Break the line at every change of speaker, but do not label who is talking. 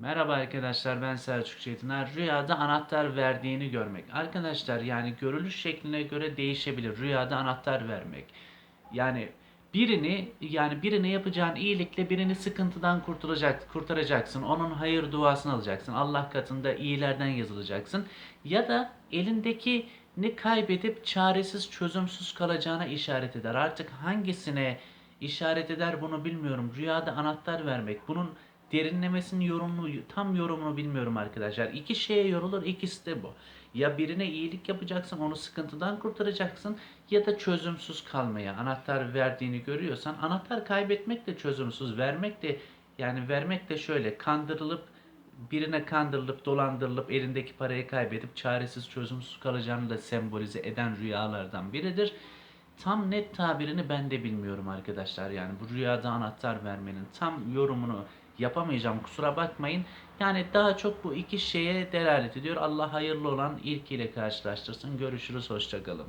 Merhaba arkadaşlar ben Selçuk Çetiner. Rüyada anahtar verdiğini görmek. Arkadaşlar yani görülüş şekline göre değişebilir. Rüyada anahtar vermek. Yani birini yani birine yapacağın iyilikle birini sıkıntıdan kurtulacak, kurtaracaksın. Onun hayır duasını alacaksın. Allah katında iyilerden yazılacaksın. Ya da elindekini kaybedip çaresiz, çözümsüz kalacağına işaret eder. Artık hangisine işaret eder bunu bilmiyorum. Rüyada anahtar vermek. Bunun derinlemesinin yorumunu, tam yorumunu bilmiyorum arkadaşlar. İki şeye yorulur, ikisi de bu. Ya birine iyilik yapacaksın, onu sıkıntıdan kurtaracaksın ya da çözümsüz kalmaya. Anahtar verdiğini görüyorsan, anahtar kaybetmek de çözümsüz, vermek de yani vermek de şöyle kandırılıp birine kandırılıp dolandırılıp elindeki parayı kaybedip çaresiz çözümsüz kalacağını da sembolize eden rüyalardan biridir. Tam net tabirini ben de bilmiyorum arkadaşlar. Yani bu rüyada anahtar vermenin tam yorumunu yapamayacağım kusura bakmayın. Yani daha çok bu iki şeye delalet ediyor. Allah hayırlı olan ilkiyle karşılaştırsın. Görüşürüz hoşçakalın.